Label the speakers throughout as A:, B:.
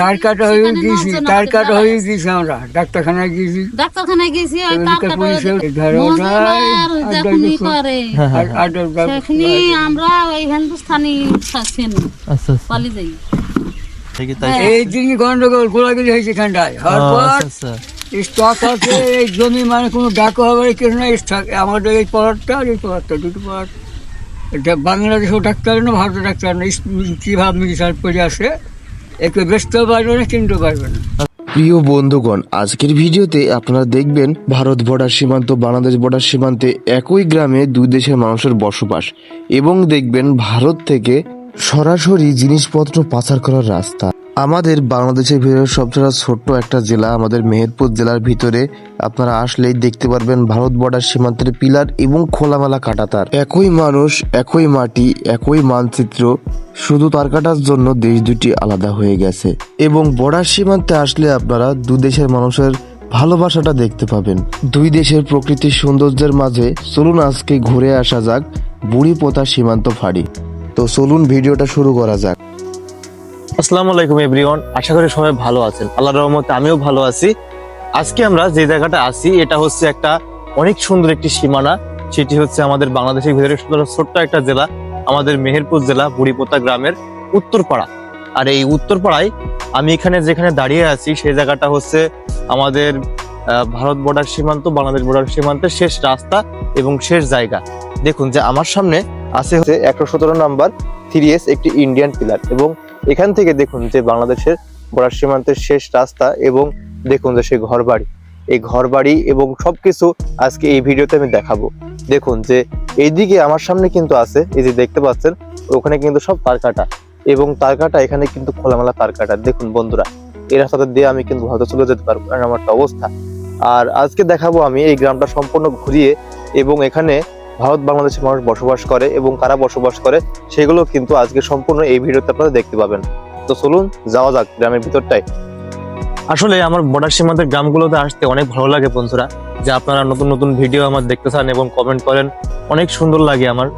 A: তার কাটা হয়ে
B: নজন
A: তার কাটা হয়ে আমরা ডাক্তারখানায়
B: ডাক্তারখানায় গেছি। করে
A: আর আর
B: সেখানে আমরা থাকছেন
C: আচ্ছা আচ্ছা।
B: হ্যাঁ।
A: এই গন্ডগোল গোলাগুলি হয়েছে হওয়ার পর
C: আচ্ছা
A: স্টক আছে এই জমি মানে কোনো ডাকো হবে কিছু না স্টক আমাদের এই পলারটা আর এই পলারটা দুটো এটা বাংলাদেশেও ডাক্তার না ভারতের ডাক্তার না। কীভাবে মেডিসাল পড়ে আসে
D: প্রিয় বন্ধুগণ, আজকের ভিডিওতে আপনারা দেখবেন ভারত বর্ডার সীমান্ত, বাংলাদেশ বর্ডার সীমান্তে একই গ্রামে দুই দেশের মানুষের বসবাস এবং দেখবেন ভারত থেকে সরাসরি জিনিসপত্র পাচার করার রাস্তা। আমাদের বাংলাদেশের ভিতরে সবচেয়ে ছোট্ট একটা জেলা আমাদের মেহেরপুর জেলার ভিতরে। আপনারা আসলেই দেখতে পারবেন ভারত বর্ডার সীমান্তের পিলার এবং খোলামেলা কাটাতার। একই মানুষ, একই মাটি, একই মানচিত্র, শুধু তার কাটার জন্য দেশ দুটি আলাদা হয়ে গেছে। এবং বর্ডার সীমান্তে আসলে আপনারা দু দেশের মানুষের ভালোবাসাটা দেখতে পাবেন। দুই দেশের প্রকৃতির সৌন্দর্যের মাঝে চলুন আজকে ঘুরে আসা যাক বুড়িপোতা সীমান্ত ফাঁড়ি। তো চলুন ভিডিওটা শুরু করা যাক।
C: আসসালামু আলাইকুম এভরিওয়ান আশা করি সবাই ভালো আছেন। আল্লাহর রহমতে আমিও ভালো আছি। আজকে আমরা যে জায়গাটা আছি, এটা হচ্ছে একটা অনেক সুন্দর একটি সীমানা। সেটি হচ্ছে আমাদের বাংলাদেশের ভিতরে ছোট্ট একটা জেলা, আমাদের মেহেরপুর জেলা, বুড়িপোতা গ্রামের উত্তরপাড়া। আর এই উত্তরপাড়ায় আমি এখানে যেখানে দাঁড়িয়ে আছি সেই জায়গাটা হচ্ছে আমাদের ভারত বর্ডার সীমান্ত, বাংলাদেশ বর্ডার সীমান্তের শেষ রাস্তা এবং শেষ জায়গা। দেখুন যে আমার সামনে আছে হচ্ছে একশো সতেরো নাম্বার থ্রি একটি ইন্ডিয়ান পিলার এবং এখান থেকে দেখুন যে বাংলাদেশের বর্ডার সীমান্তের শেষ রাস্তা এবং দেখুন যে সেই ঘর বাড়ি এই ঘর বাড়ি এবং সবকিছু আজকে এই ভিডিওতে আমি দেখাবো। দেখুন যে এইদিকে আমার সামনে কিন্তু আছে, এই যে দেখতে পাচ্ছেন, ওখানে কিন্তু সব তার কাটা এবং তার কাটা এখানে কিন্তু খোলামেলা তার কাটা দেখুন বন্ধুরা, এই রাস্তাটা দিয়ে আমি কিন্তু হয়তো চলে যেতে পারব কারণ আমার অবস্থা। আর আজকে দেখাবো আমি এই গ্রামটা সম্পূর্ণ ঘুরিয়ে এবং এখানে ভারত বাংলাদেশের মানুষ বসবাস করে এবং কারা বসবাস করে সেগুলো কিন্তু আজকে সম্পূর্ণ এই ভিডিওতে আপনারা দেখতে পাবেন। তো চলুন, যাওয়া যাক গ্রামের ভিতরটাই আসলে আমার বর্ডার সীমান্তের গ্রামগুলোতে আসতে অনেক ভালো লাগে বন্ধুরা। যে আপনারা নতুন নতুন ভিডিও আমার দেখতে চান এবং কমেন্ট করেন, অনেক সুন্দর লাগে আমার।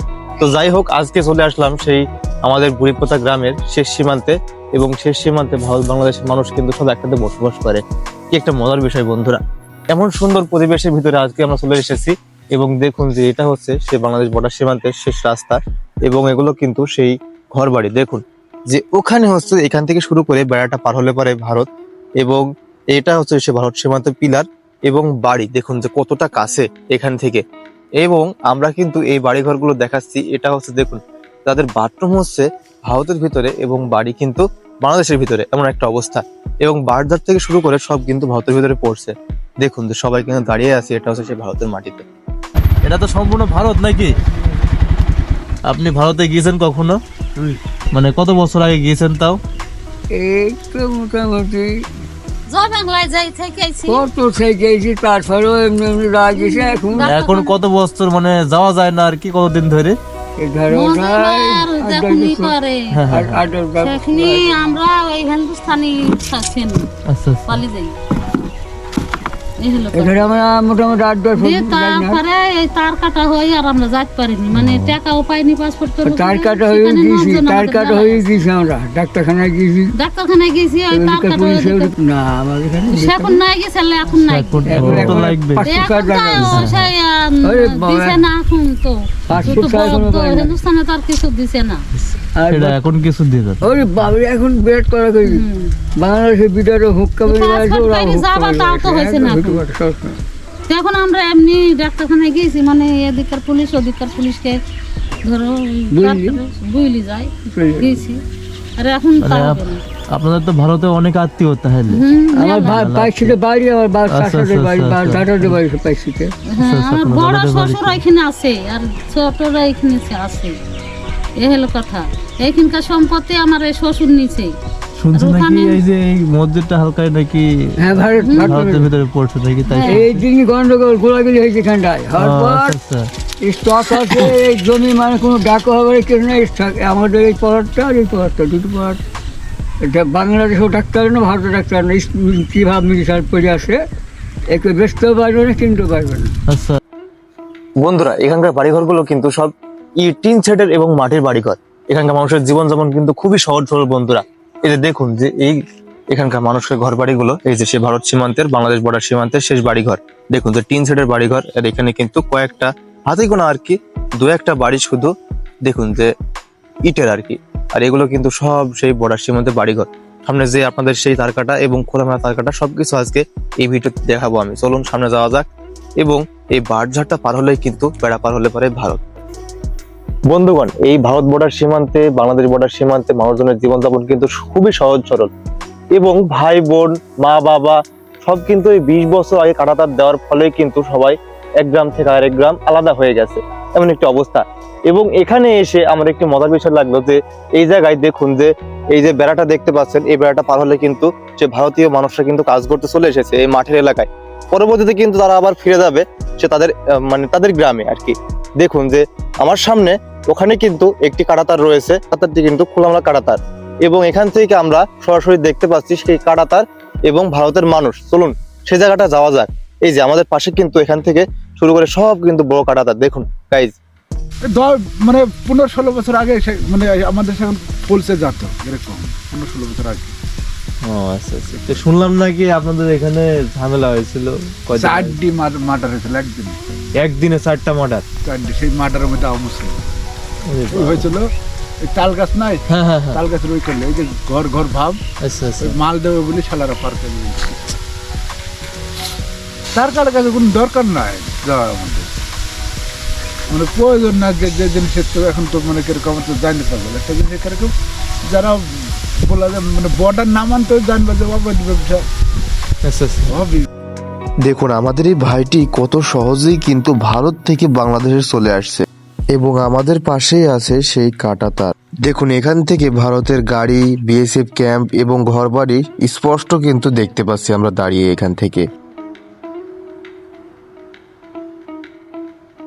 C: তো যাই হোক, আজকে চলে আসলাম সেই আমাদের বুড়িপোতা গ্রামের শেষ সীমান্তে এবং শেষ সীমান্তে ভারত বাংলাদেশের মানুষ কিন্তু সব একসাথে বসবাস করে। কি একটা মজার বিষয় বন্ধুরা। এমন সুন্দর পরিবেশের ভিতরে আজকে আমরা চলে এসেছি। এবং দেখুন যে এটা হচ্ছে সে বাংলাদেশ বর্ডার সীমান্তের শেষ রাস্তা এবং এগুলো কিন্তু সেই ঘর বাড়ি। দেখুন যে ওখানে হচ্ছে এখান থেকে শুরু করে বেড়াটা পার হলে পরে ভারত এবং এটা হচ্ছে সে ভারত সীমান্ত পিলার এবং বাড়ি। দেখুন যে কতটা কাছে এখান থেকে। এবং আমরা কিন্তু এই বাড়ি ঘরগুলো দেখাচ্ছি। এটা হচ্ছে দেখুন তাদের বাথরুম হচ্ছে ভারতের ভিতরে এবং বাড়ি কিন্তু বাংলাদেশের ভিতরে এমন একটা অবস্থা। এবং বারদার থেকে শুরু করে সব কিন্তু ভারতের ভিতরে পড়ছে। দেখুন যে সবাই কিন্তু দাঁড়িয়ে আছে। এটা হচ্ছে সে ভারতের মাটিতে। এটা তো সম্পূর্ণ ভারত নাকি? আপনি ভারতে গিয়েছেন কখনো? মানে কত বছর আগে গিয়েছেন তাও?
A: এই তো মোটামুটি এখন
C: এখন কত বছর মানে যাওয়া যায় না আর কি কতদিন ধরে?
B: আমরা ওই হিন্দুস্তানি পালি যাই।
A: এখানে আমরা মোটামুটি আট দশ।
B: তারপরে এই তার কাটা হয়ে আর আমরা যাইতে পারিনি মানে টাকাও পাইনি পাসপোর্ট করে
A: তার কাটা হয়ে গিয়েছি তার কাটা হয়ে। গিয়েছি আমরা ডাক্তারখানায় গিয়েছি
B: ডাক্তারখানায় গেছি ওই তার কাটা ওদিকে-
A: না আমার এখানে
B: সেখন নাই গেছে এখন নাই
C: এখন
A: এখন
C: তো
A: এখন
C: লাগবে
B: এখন তো
A: লাগবে।
B: সেই
A: বাবা।
B: দিছে না এখন তো
A: পাঁচশো
B: তো। হিন্দুস্তানে তো আর কিছু দিছে না
C: সেটা এখন কিছু দিয়ে যাচ্ছে।
A: ওরে বাবু এখন বেড করা করি
B: হুম।
A: বাংলাদেশের হুক্কা বলে
B: তো
A: ওরা
B: পাইনি,
A: হুক্কা
B: যাবার
A: বলে
B: তাও তো হয়েছে না এখন।
A: হুটুপাটা সবসময়।
B: তো এখন আমরা এমনি ডাক্তারখানায় গেছি মানে এদিককার পুলিশ ওদিককার পুলিশকে ধরো যায় গেছি আর এখন।
C: আপনাদের তো ভারতে অনেক আত্মীয় তাহলে।
A: আমার ভাই। পাইছিতে বাড়ি আমার বা
C: আচ্ছা, আচ্ছা,
A: বাড়ি বা
C: আচ্ছা,
A: দাদাদের বাড়ি পাইছিতে
B: হ্যাঁ,
C: আচ্ছা,
B: আমার বড় শ্বশুর এখানে আছে আর ছোটরা এখানে আছে। এ হলো কথা। এইখানকার সম্পত্তি আমার এই শ্বশুর নিচে
C: শুনছি নাকি এই যে এই মসজিদটা হালকায় নাকি
A: হ্যাঁ
C: ভারতের
A: ভারতের
C: ভিতরে পড়ছে নাকি তাই
B: হ্যাঁ।
A: এই দিনই গন্ডগোল গোলাগুলি হয়েছে এখানটায়। হওয়ার পর
C: আচ্ছা আচ্ছা।
A: স্টক আছে এই জমি মানে কোনো ডাকো হবে কিছু না স্টক আমাদের এই পলারটা আর এই পলারটা দুটো পলার এটা বাংলাদেশেও ডাক্তার না ভারতের ডাক্তার না। কীভাবে পড়ে আসে একে বেচতেও পারবে না কিনতেও পারবে না।
C: আচ্ছা।
E: বন্ধুরা এখানকার বাড়িঘরগুলো কিন্তু সব টিন শেডের এবং মাটির বাড়িঘর। এখানকার মানুষের জীবনযাপন কিন্তু খুবই সহজ সরল বন্ধুরা।
C: যে দেখুন যে এই এখানকার মানুষের ঘর বাড়িগুলো এই যে সে ভারত সীমান্তের, বাংলাদেশ বর্ডার সীমান্তের শেষ বাড়িঘর। দেখুন যে টিন সেটের বাড়িঘর, আর এখানে কিন্তু কয়েকটা হাতে গোনা আর কি, দু একটা বাড়ি শুধু দেখুন যে ইটের আর কি। আর এগুলো কিন্তু সব সেই বর্ডার সীমান্তের বাড়িঘর। সামনে যে আপনাদের সেই তারকাটা এবং খোলামেলা তারকাটা, সবকিছু আজকে এই ভিডিওতে দেখাবো আমি। চলুন সামনে যাওয়া যাক এবং এই বাঁশঝাড়টা পার হলেই কিন্তু বেড়া পার হলে পারে ভারত। বন্ধুগণ, এই ভারত বর্ডার সীমান্তে, বাংলাদেশ বর্ডার সীমান্তে মানুষজনের জীবনযাপন কিন্তু খুবই সহজ সরল। এবং ভাই বোন, মা বাবা, সব কিন্তু এই বিশ বছর আগে কাটাতার দেওয়ার ফলে কিন্তু সবাই এক গ্রাম থেকে আরেক গ্রাম আলাদা হয়ে গেছে, এমন একটি অবস্থা। এবং এখানে এসে আমার একটি মজার বিষয় লাগল যে, এই জায়গায় দেখুন যে, এই যে বেড়াটা দেখতে পাচ্ছেন, এই বেড়াটা পার হলে কিন্তু যে ভারতীয় মানুষরা কিন্তু কাজ করতে চলে এসেছে এই মাঠের এলাকায়। পরবর্তীতে কিন্তু তারা আবার ফিরে যাবে সে তাদের মানে তাদের গ্রামে আর কি। দেখুন যে আমার সামনে ওখানে কিন্তু একটি কাটাতার রয়েছে। কাটাতারটি কিন্তু খোলামেলা কাটাতার। এবং এখান থেকে আমরা সরাসরি দেখতে পাচ্ছি সেই কাটাতার এবং ভারতের মানুষ। চলুন সে জায়গাটা যাওয়া যাক। এই যে আমাদের পাশে কিন্তু এখান থেকে শুরু করে সব কিন্তু বড় কাটাতার। দেখুন গাইজ
F: মানে পনেরো ষোলো বছর আগে মানে আমাদের সেখানে পলসে যেত এরকম, পনেরো ষোলো বছর আগে।
C: ও আচ্ছা আচ্ছা। তো শুনলাম নাকি আপনাদের এখানে ঝামেলা হয়েছিল
F: চারটি মার্ডার হয়েছিল একদিন।
C: একদিনে চারটা মার্ডার?
F: চারটি সেই মার্ডারের মধ্যে ছিল হয়েছিল তাল গাছ নাই?
C: হ্যাঁ হ্যাঁ হ্যাঁ।
F: তাল গাছের ওই করলে এই যে ঘর ঘর ভাব
C: আচ্ছা আচ্ছা।
F: মাল দেবে বলে শালারা পার করে তার কার কাছে কোনো দরকার নাই যাওয়ার মানে প্রয়োজন না যে যে জিনিসের তো এখন তো মানে কীরকম তো জানতে পারব একটা জিনিস কীরকম যারা বলা যায় মানে বর্ডার না মানতে জানবে যে অবৈধ ব্যবসা হবে।
D: দেখুন আমাদের এই ভাইটি কত সহজেই কিন্তু ভারত থেকে বাংলাদেশে চলে আসছে এবং আমাদের পাশেই আছে সেই কাটাতার দেখুন এখান থেকে ভারতের গাড়ি বিএসএফ ক্যাম্প এবং ঘরবাড়ি স্পষ্ট কিন্তু দেখতে পাচ্ছি আমরা দাঁড়িয়ে এখান থেকে।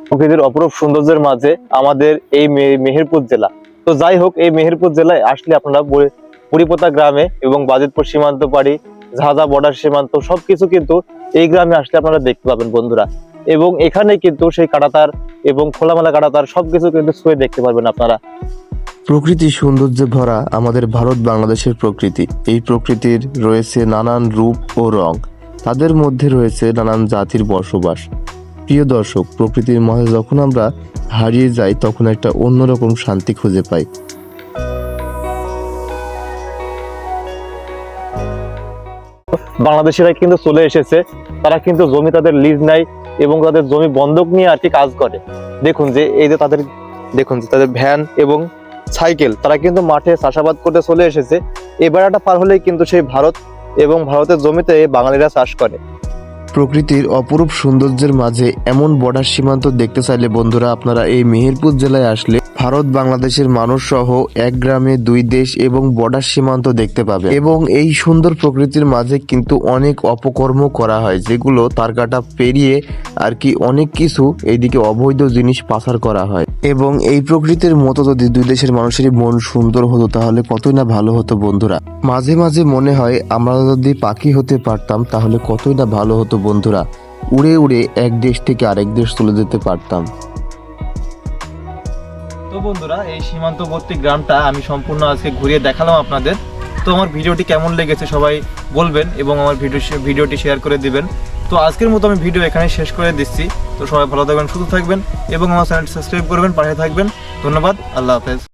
C: প্রকৃতির অপরূপ সৌন্দর্যের মাঝে আমাদের এই মেহেরপুর জেলা। তো যাই হোক, এই মেহেরপুর জেলায় আসলে আপনারা বড়ি- গ্রামে এবং বাজিতপুর সীমান্ত পাড়ি, ঝাঝা বর্ডার সীমান্ত সবকিছু কিন্তু এই গ্রামে আসলে আপনারা দেখতে পাবেন বন্ধুরা। এবং এখানে কিন্তু সেই কাটাতার এবং খোলামেলা কাটাতার সবকিছু কিন্তু ছুঁয়ে দেখতে পারবেন আপনারা।
D: প্রকৃতি সৌন্দর্যে ভরা আমাদের ভারত বাংলাদেশের প্রকৃতি। এই প্রকৃতির রয়েছে নানান রূপ ও রং। তাদের মধ্যে রয়েছে নানান জাতির বসবাস। প্রিয় দর্শক, প্রকৃতির মাঝে যখন আমরা হারিয়ে যাই, তখন একটা অন্যরকম শান্তি খুঁজে পাই।
C: বাংলাদেশিরা কিন্তু চলে এসেছে। তারা কিন্তু জমি তাদের লিজ নাই এবং তাদের জমি বন্ধক নিয়ে আর কি কাজ করে। দেখুন যে, এই যে তাদের, দেখুন যে তাদের ভ্যান এবং সাইকেল, তারা কিন্তু মাঠে চাষাবাদ করতে চলে এসেছে। এই বেড়াটা পার হলেই কিন্তু সেই ভারত এবং ভারতের জমিতে বাঙালিরা চাষ করে।
D: প্রকৃতির অপরূপ সৌন্দর্যের মাঝে এমন বর্ডার সীমান্ত দেখতে চাইলে বন্ধুরা আপনারা এই মেহেরপুর জেলায় আসলে ভারত, বাংলাদেশের মানুষ সহ এক গ্রামে দুই দেশ এবং বর্ডার সীমান্ত দেখতে পাবে। এবং এই সুন্দর প্রকৃতির মাঝে কিন্তু অনেক অপকর্ম করা হয়, যেগুলো তার কাটা পেরিয়ে আর কি অনেক কিছু এইদিকে অবৈধ জিনিস পাচার করা হয়। এবং এই প্রকৃতির মতো যদি দুই দেশের মানুষেরই মন সুন্দর হতো, তাহলে কতই না ভালো হতো বন্ধুরা। মাঝে মাঝে মনে হয়, আমরা যদি পাখি হতে পারতাম, তাহলে কতই না ভালো হতো বন্ধুরা। উড়ে উড়ে এক দেশ থেকে আরেক দেশ চলে যেতে পারতাম।
C: তো বন্ধুরা, এই সীমান্তবর্তী গ্রামটা আমি সম্পূর্ণ আজকে ঘুরিয়ে দেখালাম আপনাদের। তো আমার ভিডিওটি কেমন লেগেছে সবাই বলবেন এবং আমার ভিডিও ভিডিওটি শেয়ার করে দিবেন। তো আজকের মতো আমি ভিডিও এখানে শেষ করে দিচ্ছি। তো সবাই ভালো থাকবেন, সুস্থ থাকবেন এবং আমার চ্যানেলটি সাবস্ক্রাইব করবেন, পাশে থাকবেন। ধন্যবাদ, আল্লাহ হাফেজ।